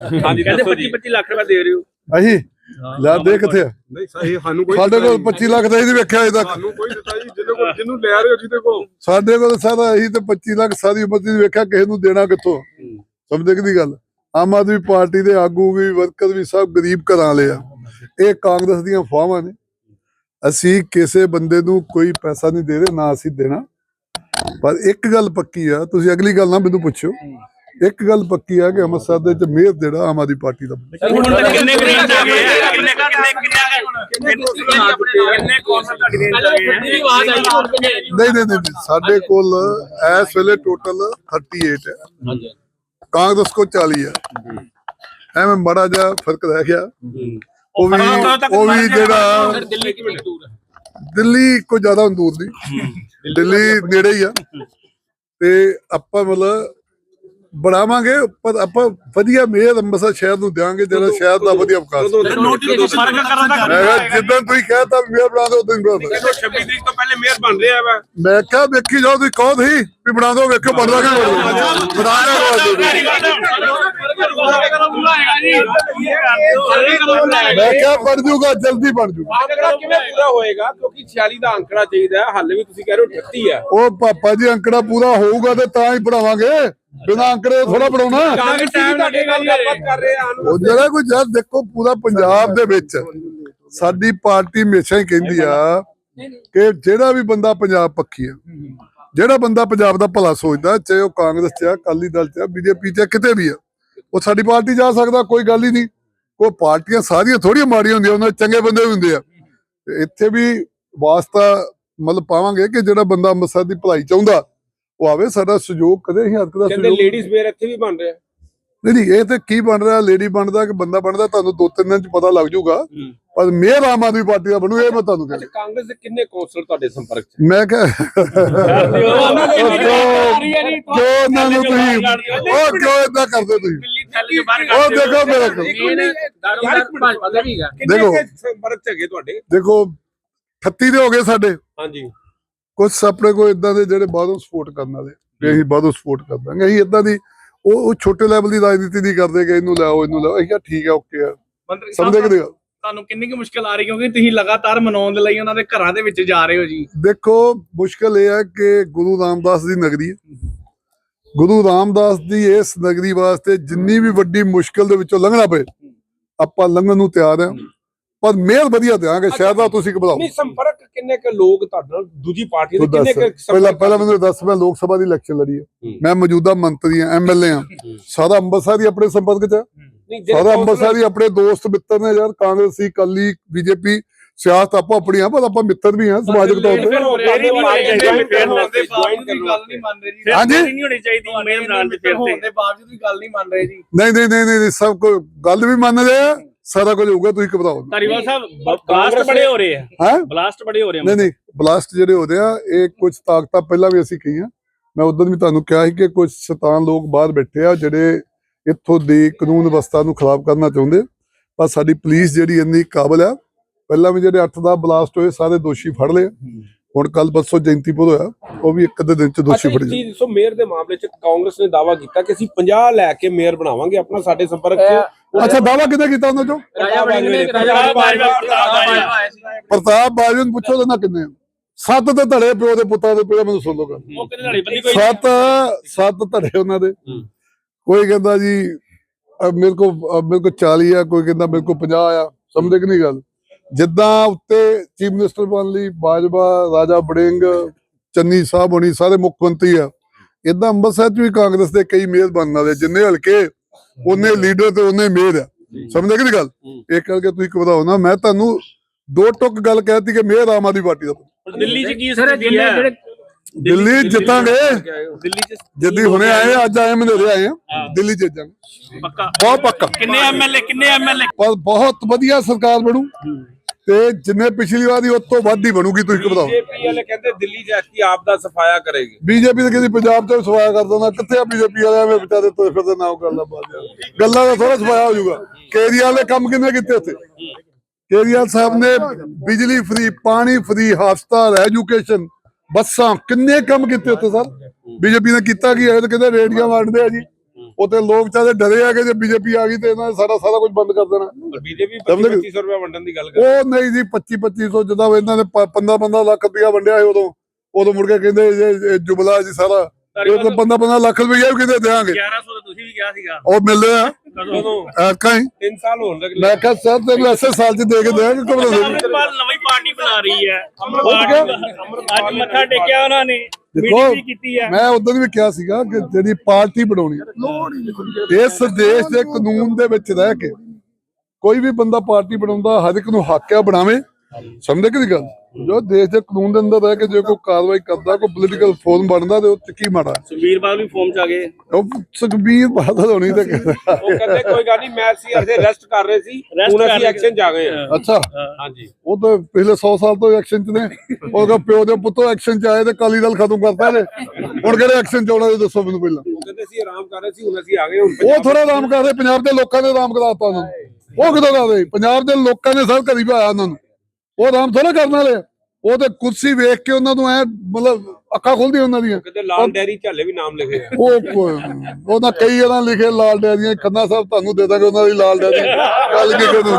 ਹਾਂਜੀ ਕਹਿੰਦੇ ਦੱਸੋ 25 ਜੀ। 25 ਲੱਖ ਰੁਪਏ ਦੇ ਰਹੇ ਹੋ। ਅਹੀਂ? ਲੈ ਦੇ ਕਿੱਥੇ ਆ ਨਹੀਂ ਸਹੀ ਸਾਨੂੰ ਕੋਈ ਸਾਡੇ ਕੋਲ 25 ਲੱਖ ਦਾ ਨਹੀਂ ਵੇਖਿਆ ਅਜੇ ਤੱਕ। ਸਾਨੂੰ ਕੋਈ ਦਿੱਤਾ ਜੀ ਜਿਹਦੇ ਕੋਲ ਜਿਹਨੂੰ ਲੈ ਰਹੇ ਹੋ ਜਿਹਦੇ ਕੋਲ। ਸਾਡੇ ਕੋਲ ਸਾਰਾ ਅਹੀਂ ਤੇ 25 ਲੱਖ ਸਾਰੀ ਉਮਰ ਦੀ ਵੇਖਿਆ ਕਿਸੇ ਨੂੰ ਦੇਣਾ ਕਿੱਥੋਂ? ਸਮਝਦੇ ਕਿ ਦੀ ਗੱਲ? ਆਮ ਆਦਮੀ ਪਾਰਟੀ ਦੇ ਆਗੂ ਵੀ ਵਰਕਰ ਵੀ ਸਭ ਗਰੀਬ ਘਰਾਂ ਵਾਲੇ ਆ। ਇਹ ਕਾਂਗਰਸ ਦੀਆਂ ਫਾਹਾਂ ਨੇ। ਅਸੀਂ ਕਿਸੇ ਬੰਦੇ ਨੂੰ ਕੋਈ ਪੈਸਾ ਨਹੀਂ ਦੇ ਰਹੇ ਨਾ ਅਸੀਂ ਦੇਣਾ। ਪਰ ਇੱਕ ਗੱਲ ਪੱਕੀ ਆ ਤੁਸੀਂ ਅਗਲੀ ਗੱਲ ਨਾ ਮੈਨੂੰ ਪੁੱਛੋ ਇੱਕ ਗੱਲ ਪੱਕੀ ਆ ਕਿ ਅੰਮ੍ਰਿਤਸਰ ਦੇ ਵਿੱਚ ਮੇਅਰ ਜਿਹੜਾ ਆਮ ਆਦਮੀ ਪਾਰਟੀ ਦਾ ਹੁਣ ਤੱਕ ਕਿੰਨੇ ਗ੍ਰੇਡ ਆ ਗਏ ਆ? ਕਿੰਨੇ ਕਿੰਨੇ ਕਿੰਨੇ ਕਿੰਨੇ ਕੌਂਸਲ ਤੁਹਾਡੀ ਰੇਂਜ ਆ ਗਏ ਆ ਨਹੀਂ ਨਹੀਂ ਸਾਡੇ ਕੋਲ ਇਸ ਵੇਲੇ ਟੋਟਲ 38 ਹੈ ਕਾਂਗਰਸ ਕੋ 40 ਹੈ ਐਵੇਂ ਬੜਾ ਜਿਹਾ ਫ਼ਰਕ ਰਹਿ ਗਿਆ ਉਹ ਵੀ ਉਹ ਵੀ ਜਿਹੜਾ ਦਿੱਲੀ ਕਿਵੇਂ ਦੂਰ ਦਿੱਲੀ ਕੋਈ ਜ਼ਿਆਦਾ ਦੂਰ ਨਹੀਂ ਦਿੱਲੀ ਨੇੜੇ ਹੀ ਆ ਤੇ ਆਪਾਂ ਮਤਲਬ ਬਣਾਵਾਂਗੇ ਪਰ ਆਪਾਂ ਵਧੀਆ ਮੇਅਰ ਅੰਮ੍ਰਿਤਸਰ ਸ਼ਹਿਰ ਨੂੰ ਦਿਆਂਗੇ ਜਿਹੜਾ ਸ਼ਹਿਰ ਦਾ ਵਧੀਆ ਵਿਕਾਸ ਦਾ ਮੈਂ ਕਿਹਾ ਜਿੱਦਾਂ ਤੁਸੀਂ ਕਹਿਤਾ ਮੇਅਰ ਬਣਾ ਦਿਓ ਹੀ ਬਣਾ ਦਿਓ। ਕਦੋਂ 26 ਤਰੀਕ ਤੋਂ ਪਹਿਲੇ ਮੇਅਰ ਬਣ ਰਿਹਾ ਵਾ। ਮੈਂ ਕਿਹਾ ਵੇਖੀ ਜਾਓ ਤੁਸੀਂ ਕਹੋ ਸੀ ਵੀ ਬਣਾ ਦਿਓ ਵੇਖੋ ਬਣਦਾ ਕਿ ਬਣਾ ਦਿਓ। ਮੈਂ ਕਿਹਾ ਬਣ ਜੂਗਾ ਜਲਦੀ ਬਣ ਜੂਗਾ ਅੰਕੜਾ ਕਿਵੇਂ ਪੂਰਾ ਹੋਏਗਾ ਕਿਉਂਕਿ 46 ਦਾ ਅੰਕੜਾ ਚਾਹੀਦਾ ਹੈ ਹਾਲੇ ਵੀ ਤੁਸੀਂ ਕਹਿ ਰਹੇ ਹੋ 38 ਹੈ। ਉਹ ਪਾਪਾ ਜੀ ਅੰਕੜਾ ਪੂਰਾ ਹੋਊਗਾ ਤੇ ਤਾਂ ਹੀ ਬਿਨਾਂ ਅੰਕੜੇ ਥੋੜਾ ਉਹ ਜਿਹੜਾ ਕੋਈ ਜਦ ਦੇਖੋ ਪੂਰਾ ਪੰਜਾਬ ਦੇ ਵਿੱਚ। ਸਾਡੀ ਪਾਰਟੀ ਹਮੇਸ਼ਾ ਹੀ ਕਹਿੰਦੀ ਆ ਕਿ ਜਿਹੜਾ ਵੀ ਬੰਦਾ ਪੰਜਾਬ ਪੱਖੀ ਆ ਜਿਹੜਾ ਬੰਦਾ ਪੰਜਾਬ ਦਾ ਭਲਾ ਸੋਚਦਾ ਚਾਹੇ ਉਹ ਕਾਂਗਰਸ ਚ ਆ ਅਕਾਲੀ ਦਲ ਚ ਆ ਬੀਜੇਪੀ ਚ ਕਿਤੇ ਵੀ ਆ ਉਹ ਸਾਡੀ ਪਾਰਟੀ ਜਾ ਸਕਦਾ ਕੋਈ ਗੱਲ ਹੀ ਨਹੀਂ। ਕੋਈ ਪਾਰਟੀਆਂ ਸਾਰੀਆਂ ਥੋੜੀਆਂ ਮਾੜੀਆਂ ਹੁੰਦੀਆਂ ਉਹਨਾਂ ਚੰਗੇ ਬੰਦੇ ਵੀ ਹੁੰਦੇ ਆ। ਤੇ ਇੱਥੇ ਵੀ ਵਾਸਤਾ ਮਤਲਬ ਪਾਵਾਂਗੇ ਕਿ ਜਿਹੜਾ ਬੰਦਾ ਅੰਮ੍ਰਿਤਸਰ ਦੀ ਭਲਾਈ ਚਾਹੁੰਦਾ ਉਹ ਆਵੇ ਸਾਡਾ ਸਹਿਯੋਗ ਕਦੇ ਹੀ ਹੱਕ ਦਾ ਕਹਿੰਦੇ ਸਹਿਯੋਗ ਲੇਡੀਜ਼ ਵੇਅਰ ਇੱਥੇ ਵੀ ਬਣ ਰਿਹਾ। ਨਹੀਂ ਨਹੀਂ ਇਹ ਤੇ ਕੀ ਬਣ ਰਿਹਾ? ਲੇਡੀ ਬਣਦਾ ਕਿ ਬੰਦਾ ਬਣਦਾ ਤੁਹਾਨੂੰ ਦੋ ਤਿੰਨ ਦਿਨ ਚ ਪਤਾ ਲੱਗ ਜਾਊਗਾ। ਪਰ ਮੇਰ ਆਮ ਆਦਮੀ ਪਾਰਟੀ ਦਾ ਬਣੂ ਇਹ ਮੈਂ ਤੁਹਾਨੂੰ ਕਹਿੰਦਾ ਕਾਂਗਰਸ ਦੇ ਕਿੰਨੇ ਕੌਂਸਲਰ ਤੁਹਾਡੇ ਸੰਪਰਕ ਚ? ਮੈਂ ਕਿਹਾ ਜੋ ਉਹਨਾਂ ਨੂੰ ਤੁਸੀਂ ਉਹ ਕਿਉਂ ਏਦਾਂ ਕਰਦੇ ਤੁਸੀਂ। ਉਹ ਦੇਖੋ ਮੇਰਾ ਕੋਲ। ਦਾ ਵੀ ਹੈਗਾ ਕਿੰਨੇ ਦੇਖੋ। ਕੁ ਸੰਪਰਕ ਚ ਹੈਗੇ ਤੁਹਾਡੇ? ਦੇਖੋ 38 ਦੇ ਹੋ ਗਏ ਸਾਡੇ। ਹਾਂਜੀ। ਕੁਝ ਆਪਣੇ ਕੋਲ ਇਦਾਂ ਦੇ ਜਿਹੜੇ ਬਾਹਰੋਂ ਸਪੋਰਟ ਕਰਨ ਵਾਲੇ ਵੀ ਅਸੀਂ ਬਾਹਰੋਂ ਸਪੋਰਟ ਕਰ ਦਾਂਗੇ। ਅਸੀਂ ਇਦਾਂ ਦੀ ਉਹ ਉਹ ਛੋਟੇ ਲੈਵਲ ਦੀ ਰਾਜਨੀਤੀ ਨਹੀਂ ਕਰਦੇ ਕਿ ਇਹਨੂੰ ਲਿਆਓ ਇਹਨੂੰ ਲਿਆਓ। ਅਸੀਂ ਕਿਹਾ ਠੀਕ ਹੈ ਓਕੇ ਆ। ਮੰਤਰੀ ਕਿ ਸਾਹਿਬ ਨਹੀਂ? ਤੁਹਾਨੂੰ ਕਿੰਨੀ ਕੁ ਮੁਸ਼ਕਲ ਆ ਰਹੀ ਕਿਉਂਕਿ ਤੁਸੀਂ ਲਗਾਤਾਰ ਮਨਾਉਣ ਦੇ ਲਈ ਉਹਨਾਂ ਦੇ ਘਰਾਂ ਦੇ ਵਿੱਚ ਜਾ ਰਹੇ ਹੋ ਜੀ। ਦੇਖੋ ਮੁਸ਼ਕਲ ਇਹ ਹੈ ਕਿ ਗੁਰੂ ਰਾਮਦਾਸ ਦੀ ਨਗਰੀ ਹੈ। ਗੁਰੂ ਰਾਮਦਾਸ ਦੀ ਇਸ ਨਗਰੀ ਵਾਸਤੇ ਜਿੰਨੀ ਵੀ ਵੱਡੀ ਮੁਸ਼ਕਲ ਦੇ ਵਿੱਚੋਂ ਲੰਘਣਾ ਪਏ ਆਪਾਂ ਲੰਘਣ ਨੂੰ ਤਿਆਰ ਹਾਂ। ਪਰ ਮਿਹਰ ਵਧੀਆ ਦਿਆਂਗੇ ਸ਼ਾਇਦ ਦਾ ਤੁਸੀਂ ਘਬਰਾਓ ਨਹੀਂ ਸੰਪਰਕ ਕਿੰਨੇ ਕ ਲੋਕ ਤੁਹਾਡੇ ਨਾਲ ਦੂਜੀ ਪਾਰਟੀ ਦੇ ਕਿੰਨੇ ਕ ਪਹਿਲਾਂ ਪਹਿਲਾਂ ਮੈਨੂੰ ਦੱਸ ਮੈਂ ਲੋਕ ਸਭਾ ਦੀ ਇਲੈਕਸ਼ਨ ਲੜੀ ਹੈ। ਮੈਂ ਮੌਜੂਦਾ ਮੰਤਰੀ ਹਾਂ ਐਮਐਲਏ ਹਾਂ। ਸਾਰਾ ਅੰਮ੍ਰਿਤਸਰ ਹੀ ਆਪਣੇ ਸੰਪਰਕ ਚ ਸਾਰਾ ਅੰਮ੍ਰਿਤਸਰ ਹੀ ਆਪਣੇ ਦੋਸਤ ਮਿੱਤਰ ਨੇ ਯਾਰ ਕਾਂਗਰਸੀ ਕੱਲੀ ਬੀਜੇਪੀ ਸਿਆਸਤ ਆਪੋ ਆਪਣੀ ਆ ਪਰ ਆਪਾਂ ਮਿੱਤਰ ਵੀ ਹਾਂ ਸਮਾਜਿਕ ਤੌਰ ਤੇ। ਹੋ ਗਿਆ ਮੇਰੀ ਨਹੀਂ ਹੋਣ ਵਾਸਤੇ, ਦੇ ਬਾਵਜੂਦ join ਵੀ ਕਰਨ ਗੱਲ ਨਹੀਂ ਮੰਨ ਰਹੇ ਜੀ। ਫਿਰ ਹਾਂਜੀ? ਨਹੀਂ ਹੋਣੀ ਚਾਹੀਦੀ ਮੇਰ ਨਾਲ ਦੇ ਫਿਰ ਹੋਣ ਤੇ। ਦੇ ਬਾਵਜੂਦ ਵੀ ਗੱਲ ਨਹੀਂ ਮੰਨ ਰਹੇ ਜੀ। ਨਹੀਂ ਨਹੀਂ ਨਹੀਂ ਨਹੀਂ ਸਭ ਕੋ ਗੱਲ ਵੀ ਮੰਨ ਰਹੇ ਆ ਸਾਰਾ ਕੁਝ ਹੋਊਗਾ ਤੁਸੀਂ ਘਬਰਾਓ ਧਾਰੀਵਾਲ ਸਾਹਿਬ ਬਲਾਸਟ ਬੜੇ ਹੋ ਰਹੇ ਆ। ਹੈ? ਬਲਾਸਟ ਬੜੇ ਹੋ ਰਹੇ ਆ। ਨਹੀਂ ਨਹੀਂ ਬਲਾਸਟ ਜਿਹੜੇ ਹੁੰਦੇ ਆ ਇਹ ਕੁਝ ਤਾਕਤਾਂ ਪਹਿਲਾਂ ਵੀ ਅਸੀਂ ਕਹੀਆਂ। ਮੈਂ ਉਦੋਂ ਵੀ ਤੁਹਾਨੂੰ ਕਿਹਾ ਸੀ ਕਿ ਕੁਝ ਸ਼ੈਤਾਨ ਲੋਕ ਬਾਹਰ ਬੈਠੇ ਆ ਜਿਹੜੇ ਇੱਥੋਂ ਦੀ ਕਾਨੂੰਨ ਵਿਵਸਥਾ ਨੂੰ ਖਰਾਬ ਕਰਨਾ ਚਾਹੁੰਦੇ। ਪਰ ਸਾਡੀ ਪੁਲਿਸ ਜਿਹੜੀ ਇੰਨੀ ਕਾਬਲ ਆ ਪਹਿਲਾਂ ਵੀ ਜਿਹੜੇ 8 ਦਾ ਬਲਾਸਟ ਹੋਏ ਸਾਰੇ ਦੋਸ਼ੀ ਫੜ ਲਏ ਹੁਣ ਕੱਲ ਪਰਸੋਂ ਜੈਂਤੀਪੁਰ ਹੋਇਆ ਉਹ ਵੀ ਇੱਕ ਅੱਧੇ ਦਿਨ ਚ ਦੋਸ਼ੀ ਫੜੇ। ਚੀਜ਼ ਸੋ ਮੇਅਰ ਦੇ ਮਾਮਲੇ ਚ ਕਾਂਗਰਸ ਨੇ ਦਾਵਾ ਕੀਤਾ ਕਿ ਅਸੀਂ 50 ਲੈ ਕੇ ਮੇਅਰ ਬਣਾਵਾਂਗੇ ਆਪਣਾ ਸਾਡੇ ਸੰਪਰਕ ਚ। ਅੱਛਾ ਦਾਵਾ ਕਿਤੇ ਕੀਤਾ ਉਹਨਾਂ ਚੋਂ? ਰਾਜਾ ਵੜਿੰਗ ਨੇ ਰਾਜਾ ਬਾਜਵਾ ਪ੍ਰਤਾਪ ਬਾਜਵਾ ਨੂੰ ਪੁੱਛੋ ਤਾਂ ਨਾ ਕਿੰਨੇ। ਸੱਤ ਤੇ ਧੜੇ ਪਿਓ ਦੇ ਪੁੱਤਾਂ ਦੇ ਪਹਿਲਾਂ ਮੈਨੂੰ ਸੁਣ ਕੋਈ? ਸੱਤ ਸੱਤ ਧੜੇ ਉਹਨਾਂ ਦੇ। ਕੋਈ ਕਹਿੰਦਾ ਜੀ ਮੇਰੇ ਕੋ ਮੇਰੇ ਕੋ 40 ਆ ਕੋਈ ਕਹਿੰਦਾ ਮੇਰੇ ਕੋ 50 ਆ। ਸਮਝਦੇ ਕਿ ਨਹੀਂ ਗੱਲ? ਜਿੱਦਾਂ ਉੱਤੇ ਚੀਫ ਮਿਨਿਸਟਰ ਬਣ ਲਈ ਬਾਜਵਾ ਰਾਜਾ ਬੜਿੰਗ ਚੰਨੀ ਸਾਹਿਬ ਹੋਣੀ ਸਾਰੇ ਮੁੱਖ ਮੰਤਰੀ ਆ। ਇਦਾਂ ਅੰਮ੍ਰਿਤਸਰ ਚ ਵੀ ਕਾਂਗਰਸ ਦੇ ਕਈ ਮੇਅਰ ਬਣਨ ਵਾਲੇ ਜਿੰਨੇ ਹਲਕੇ ਉਹਨੇ ਲੀਡਰ ਤੇ ਉਹਨੇ ਮੇਅਰ ਆ। ਸਮਝਦੇ ਕਿ ਨਹੀਂ ਗੱਲ? ਇਹ ਕਰਕੇ ਤੁਸੀਂ ਘਬਰਾਓ ਨਾ ਮੈਂ ਤੁਹਾਨੂੰ ਦੋ ਟੁਕ ਗੱਲ ਕਹਿਤੀ ਕਿ ਮੇਅਰ ਆਮ ਆਦਮੀ ਪਾਰਟੀ ਦਾ। ਦਿੱਲੀ ਚ ਕੀ ਸਥਿਤੀ ਹੈ? ਦਿੱਲੀ ਜਿੱਤਾਂਗੇ। ਦਿੱਲੀ ਚ ਜੱਦੀ ਹੁਣੇ ਆਏ ਅੱਜ ਆਏ ਮਨੇਰੇ ਆਏ ਆ ਦਿੱਲੀ ਜਿੱਤਾਂਗੇ ਪੱਕਾ। ਬਹੁਤ ਪੱਕਾ। ਕਿੰਨੇ ਐਮਐਲਏ ਕਿੰਨੇ ਐਮਐਲਏ ਬਹੁਤ ਵਧੀਆ ਸਰਕਾਰ ਬਣੂ। ਤੇ ਜਿੰਨੇ ਪਿਛਲੀ ਵਾਰ ਦੀ ਉਸ ਤੋਂ ਵੱਧ ਹੀ ਬਣੂਗੀ ਤੁਸੀਂ ਘਬਰਾਓ ਬੀਜੇਪੀ ਵਾਲੇ ਕਹਿੰਦੇ ਦਿੱਲੀ ਜਾ ਕੇ ਆਪ ਦਾ ਸਫਾਇਆ ਕਰੇਗੀ। ਬੀਜੇਪੀ ਤੇ ਕਿਸੇ ਪੰਜਾਬ ਚ ਸਵਾਇਆ ਕਰ ਦਿੰਦਾ ਕਿੱਥੇ ਆ ਬੀਜੇਪੀ ਵਾਲੇ? ਐਵੇਂ ਵਿਚਾਰੇ ਤੋਂ ਫਿਰਦੇ ਨਾਮ ਗੱਲਾਂ ਬਾਤ ਗੱਲਾਂ ਦਾ ਥੋੜਾ ਸਵਾਇਆ ਹੋ ਜਾਊਗਾ। ਕੇਜਰੀਵਾਲ ਨੇ ਕੰਮ ਕਿੰਨੇ ਕੀਤੇ ਉੱਥੇ? ਕੇਜਰੀਵਾਲ ਸਾਹਿਬ ਨੇ ਬਿਜਲੀ ਫ੍ਰੀ ਪਾਣੀ ਫ੍ਰੀ ਹਸਪਤਾਲ ਐਜੂਕੇਸ਼ਨ ਬੱਸਾਂ ਕਿੰਨੇ ਕੰਮ ਕੀਤੇ ਉੱਥੇ ਸਰ? ਬੀਜੇਪੀ ਨੇ ਕੀਤਾ ਕੀ? ਹੈ ਤਾਂ ਕਹਿੰਦੇ ਰੇਡੀਆਂ ਵੰਡਦੇ ਆ ਜੀ। ਤੇ ਲੋਕ ਚਾਹਦੇ ਡਰੇ ਆ ਕਿ ਜੇ ਬੀਜੇਪੀ ਆ ਗਈ ਤੇ ਇਹਨਾਂ ਨੇ ਸਾਰਾ ਸਾਰਾ ਕੁਝ ਬੰਦ ਕਰ ਦੇਣਾ। ਬੀਜੇਪੀ ਸਮਝ ਗਏ? 2500 ਰੁਪਏ ਵੰਡਣ ਦੀ ਗੱਲ ਕਰ ਉਹ ਨਹੀਂ ਜੀ 25 2500 ਜਦੋਂ ਇਹਨਾਂ ਨੇ 15 15 ਲੱਖ ਰੁਪਇਆ ਵੰਡਿਆ ਸੀ ਉਦੋਂ। ਉਦੋਂ ਮੁੜ ਕੇ ਕਹਿੰਦੇ ਇਹ- ਜੁਬਲਾ ਜੀ ਸਾਰਾ। ਇਹ ਤਾਂ 15 15 ਲੱਖ ਰੁਪਇਆ ਵੀ ਕਿਤੇ ਦੇਾਂਗੇ। 1100 ਤਾਂ ਤੁਸੀਂ ਵੀ ਕਿਹਾ ਸੀਗਾ। ਉਹ ਮਿਲਦੇ ਆ। ਕਦੋਂ? ਐਰਕਾਂ ਹੀ। 3 ਸਾਲ ਹੋਣ ਲੱਗੇ ਮੈਂ ਕਿਹਾ ਸਰ ਤੈਨੂੰ ਐਸੇ ਸਾਲ ਚ ਦੇ ਕੇ ਦੇਾਂਗੇ ਕਬਰ ਦੇ ਨਵੀਂ ਪਾਰਟੀ ਬਣਾ ਰਹੀ ਹੈ। ਅੱਜ ਮੱਥਾ ਟੇਕਿਆ ਉਹਨਾਂ ਨੇ। ਦੇਖੋ ਵੀ ਕੀਤੀ ਹੈ ਮੈਂ ਉਦੋਂ ਵੀ ਕਿਹਾ ਸੀਗਾ ਕਿ ਜਿਹੜੀ ਪਾਰਟੀ ਬਣਾਉਣੀ ਇਸ ਦੇਸ਼ ਦੇ ਕਾਨੂੰਨ ਦੇ ਵਿੱਚ ਰਹਿ ਕੇ ਕੋਈ ਵੀ ਬੰਦਾ ਪਾਰਟੀ ਬਣਾਉਂਦਾ ਹਰ ਇੱਕ ਨੂੰ ਹੱਕ ਆ ਬਣਾਵੇ। ਸਮਝਦੇ ਕਿ ਗੱਲ? ਜੋ ਦੇਸ਼ ਦੇ ਕਾਨੂੰਨ ਦੇ ਅੰਦਰ ਰਹਿ ਕੇ ਜੇ ਕੋਈ ਕਾਰਵਾਈ ਕਰਦਾ ਕੋਈ ਪੋਲੀਟੀਕਲ ਫੋਰਮ ਬਣਦਾ ਤੇ ਉਹ ਚ ਕੀ ਮਾੜਾ। ਸੁਖਬੀਰ ਬਾਦਲ ਵੀ ਫੋਰਮ ਚ ਆ ਗਏ। ਉਹ ਸੁਖਬੀਰ ਬਾਦਲ ਹੋਣੀ ਤੇ ਕਹਿੰਦਾ। ਉਹ ਕਹਿੰਦੇ ਕੋਈ ਗੱਲ ਨਹੀਂ ਮੈਂ ਸੀ ਅਸੀਂ ਰੈਸਟ ਕਰ ਰਹੇ ਸੀ ਹੁਣ ਕਰ ਅਸੀਂ ਰਹੇ ਐਕਸ਼ਨ ਚ ਆ ਗਏ ਹਾਂ। ਅੱਛਾ। ਹਾਂਜੀ। ਉਹ ਤਾਂ ਪਿਛਲੇ 100 ਸਾਲ ਤੋਂ ਐਕਸ਼ਨ ਚ ਨੇ। ਉਹਦਾ ਪਿਓ ਦੇ ਪੁੱਤੋ ਐਕਸ਼ਨ ਚ ਆਏ ਤੇ ਕਾਲੀ ਦਲ ਖਤਮ ਕਰਤਾ ਨੇ ਹੁਣ ਕਿਹੜੇ ਐਕਸ਼ਨ ਚ ਆਉਣਾ ਦੱਸੋ ਮੈਨੂੰ ਪਹਿਲਾਂ। ਉਹ ਕਹਿੰਦੇ ਸੀ ਆਰਾਮ ਕਰ ਰਹੇ ਸੀ ਹੁਣ ਅਸੀਂ ਆ ਗਏ ਹੁਣ ਉਹ ਥੋੜਾ ਆਰਾਮ ਕਰਦੇ ਪੰਜਾਬ ਦੇ ਲੋਕਾਂ ਨੇ ਆਰਾਮ ਕਰਾਤਾ ਉਹਨਾਂ ਨੂੰ। ਉਹ ਕਿਦੋਂ ਕਰਦੇ ਪੰਜਾਬ ਦੇ ਲੋਕਾਂ ਨੇ ਸਭ ਘਰੀ ਭਾਇਆ ਉਹਨਾਂ ਨੂੰ। ਉਹ ਆਰਾਮ ਥੋੜਾ ਕਰਨ ਵਾਲੇ। ਆ। ਉਹ ਤੇ ਕੁਰਸੀ ਵੇਖ ਕੇ ਉਹਨਾਂ ਨੂੰ ਐ ਮਤਲਬ ਅੱਖਾਂ ਖੁੱਲਦੀਆਂ ਉਹਨਾਂ ਦੀਆਂ। ਕਹਿੰਦੇ ਲਾਲ ਡੈਰੀ ਝੱਲੇ ਵੀ ਨਾਮ ਲਿਖੇ ਆ। ਉਹ ਕੋ- ਉਹਨਾਂ ਕਈ ਜਣਾ ਲਿਖੇ ਲਾਲ ਡੈਰੀਆਂ ਖੰਨਾ ਸਾਹਿਬ ਤੁਹਾਨੂੰ ਦੇ ਦਾਂਗੇ ਉਹਨਾਂ ਦੀ ਲਾਲ ਡੈਰੀ। ਗੱਲ ਕੀ ਕਰੋਗੇ